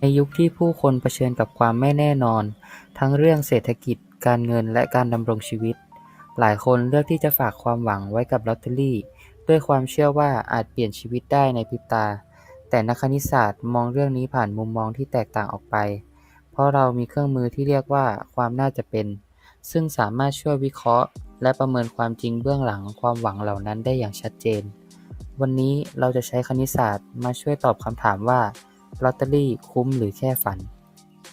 ในยุคที่ผู้คนเผชิญกับความไม่แน่นอน ทั้งเรื่องเศรษฐกิจ การเงิน และการดำรงชีวิต หลายคนเลือกที่จะฝากความหวังไว้กับลอตเตอรี่ ด้วยความเชื่อว่าอาจเปลี่ยนชีวิตได้ในพริบตา แต่นักคณิตศาสตร์มองเรื่องนี้ผ่านมุมมองที่แตกต่างออกไป เพราะเรามีเครื่องมือที่เรียกว่าความน่าจะเป็น ซึ่งสามารถช่วยวิเคราะห์ และประเมินความจริงเบื้องหลังความหวังเหล่านั้นได้อย่างชัดเจน วันนี้เราจะใช้คณิตศาสตร์มาช่วยตอบคำถามว่า ลอตเตอรี่คุ้มหรือแค่ฝัน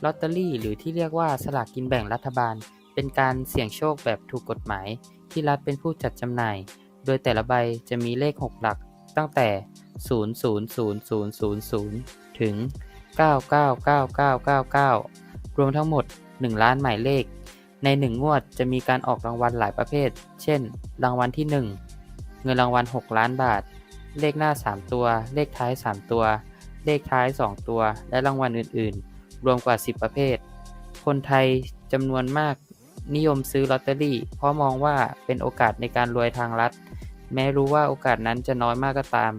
ลอตเตอรี่หรือที่เรียกว่าสลากกินแบ่งรัฐบาล เป็นการเสี่ยงโชคแบบถูกกฎหมาย ที่รัฐเป็นผู้จัดจำหน่าย โดยแต่ละใบจะมีเลข 6 หลัก ตั้งแต่ 0000000 ถึง 9999999รวมทั้งหมด 1 ล้านหมายเลข ใน 1 งวดจะมีการออกรางวัลหลายประเภท เช่น รางวัลที่ 1 เงินรางวัล 6 ล้านบาท เลขหน้า 3 ตัว เลขท้าย 3 ตัว เลขท้าย 2 ตัว และรางวัลอื่น ๆ รวมกว่า 10 ประเภท คนไทยจำนวนมากนิยมซื้อลอตเตอรี่ เพราะมองว่าเป็นโอกาสในการรวยทางลัดแม้รู้ว่าโอกาสนั้นจะน้อยมากก็ตาม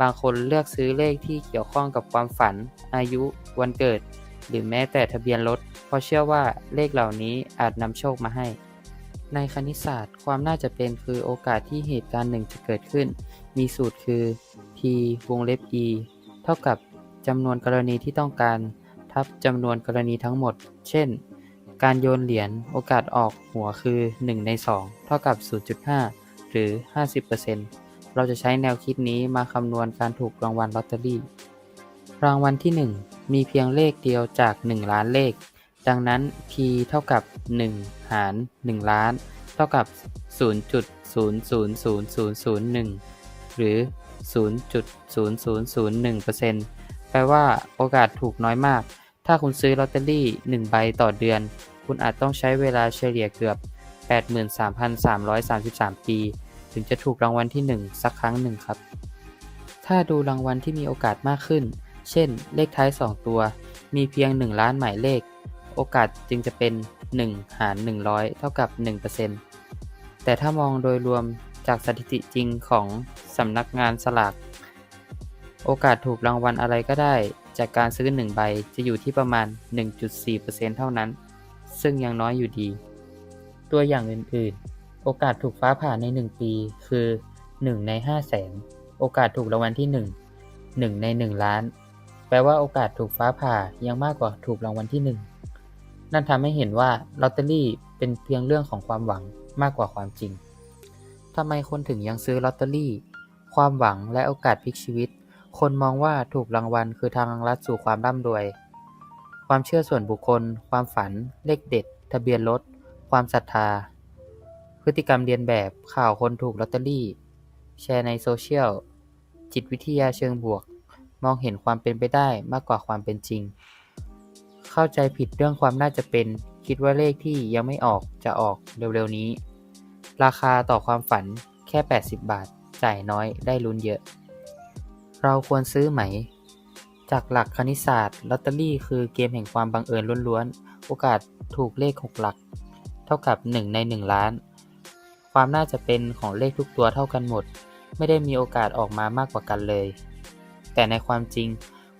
บางคนเลือกซื้อเลขที่เกี่ยวข้องกับความฝัน อายุ วันเกิด หรือแม้แต่ทะเบียนรถ เพราะเชื่อว่าเลขเหล่านี้อาจนำโชคมาให้ ในคณิตศาสตร์ ความน่าจะเป็นคือโอกาสที่เหตุการณ์หนึ่งจะเกิดขึ้น มีสูตรคือ p วงเล็บ e เท่ากับจำนวนกรณีที่ต้องการทับจำนวนกรณีทั้งหมด เช่น การโยนเหรียญโอกาสออกหัวคือ 1 ใน 2 เท่ากับ 0.5 หรือ 50%เราจะใช้แนวคิดนี้มาคำนวณการถูกรางวัลลอตเตอรี่ รางวัลที่ 1 มีเพียงเลขเดียวจาก 1 ล้านเลข ดังนั้น p เท่ากับ 1 หาร 1 ล้าน เท่ากับ 0.000001หรือ 0.0001%แปลว่าโอกาสถูกน้อยมาก ถ้าคุณซื้อลอตเตอรี่ 1 ใบต่อเดือน คุณอาจต้องใช้เวลาเฉลี่ยเกือบ 83,333 ปี ถึงจะถูกรางวัลที่ 1 สักครั้งหนึ่งครับ ถ้าดูรางวัลที่มีโอกาสมากขึ้น เช่น เลขท้าย 2 ตัว มีเพียง 1 ล้านหมายเลข โอกาสจึงจะเป็น 1 หาร 100 เท่ากับ 1%แต่ถ้ามองโดยรวม จากสถิติจริงของสำนักงานสลาก โอกาสถูกรางวัลอะไรก็ได้ จากการซื้อ 1 ใบจะอยู่ที่ประมาณ 1.4%เท่านั้น ซึ่งยังน้อยอยู่ดี ตัวอย่างอื่นๆ โอกาสถูกฟ้าผ่าใน 1 ปีคือ 1 ใน 5 แสน โอกาสถูกรางวัลที่ 1 1 ใน 1 ล้าน แปลว่าโอกาสถูกฟ้าผ่ายังมากกว่าถูกรางวัลที่ 1 นั่นทำให้เห็นว่าลอตเตอรี่เป็นเพียงเรื่องของความหวังมากกว่าความจริง ทำไมคนถึงยังซื้อลอตเตอรี่ ความหวังและโอกาสพลิกชีวิต คนมองว่าถูกรางวัลคือทางลัดสู่ความร่ำรวย ความเชื่อส่วนบุคคล ความฝัน เลขเด็ด ทะเบียนรถ ความศรัทธา พฤติกรรมเรียนแบบ ข่าวคนถูกลอตเตอรี่ แชร์ในโซเชียล จิตวิทยาเชิงบวก มองเห็นความเป็นไปได้มากกว่าความเป็นจริง เข้าใจผิดเรื่องความน่าจะเป็น คิดว่าเลขที่ยังไม่ออกจะออกเร็วๆนี้ ราคาต่อความฝันแค่ 80 บาท จ่ายน้อยได้ลุ้นเยอะ เราควรซื้อไหม จากหลักคณิตศาสตร์ลอตเตอรี่คือเกมแห่งความบังเอิญล้วนๆ โอกาสถูกเลข 6 หลัก เท่ากับ 1 ใน 1 ล้าน ความน่าจะเป็นของเลขทุกตัวเท่ากันหมด ไม่ได้มีโอกาสออกมามากกว่ากันเลย แต่ในความจริง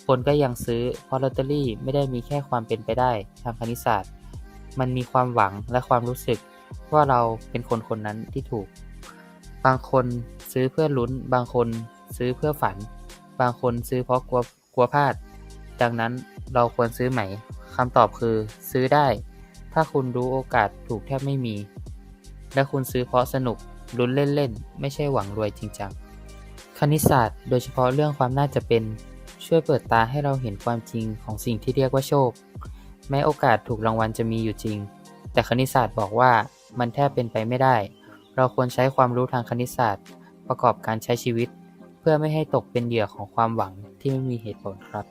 คนก็ยังซื้อเพราะลอตเตอรี่ไม่ได้มีแค่ความเป็นไปได้ทางคณิตศาสตร์ มันมีความหวังและความรู้สึก ว่าเราเป็นคนคนนั้นที่ถูก บางคนซื้อเพื่อลุ้น บางคนซื้อเพื่อฝัน บางคนซื้อเพราะกลัวกลัวพลาด ดังนั้นเราควรซื้อไหมคำตอบคือ ซื้อได้ ถ้าคุณรู้โอกาสถูกแทบไม่มี และคุณซื้อเพราะสนุกลุ้นเล่นๆ ไม่ใช่หวังรวยจริงจังคณิตศาสตร์โดยเฉพาะเรื่องความน่าจะเป็นช่วยเปิดตาให้เราเห็นความจริงของสิ่งที่เรียกว่าโชค แม้โอกาสถูกรางวัลจะมีอยู่จริง แต่คณิตศาสตร์บอกว่ามันแทบเป็นไปไม่ได้ เราควรใช้ความรู้ทางคณิตศาสตร์ ประกอบการใช้ชีวิต เพื่อไม่ให้ตกเป็นเหยื่อของความหวังที่ไม่มีเหตุผลครับ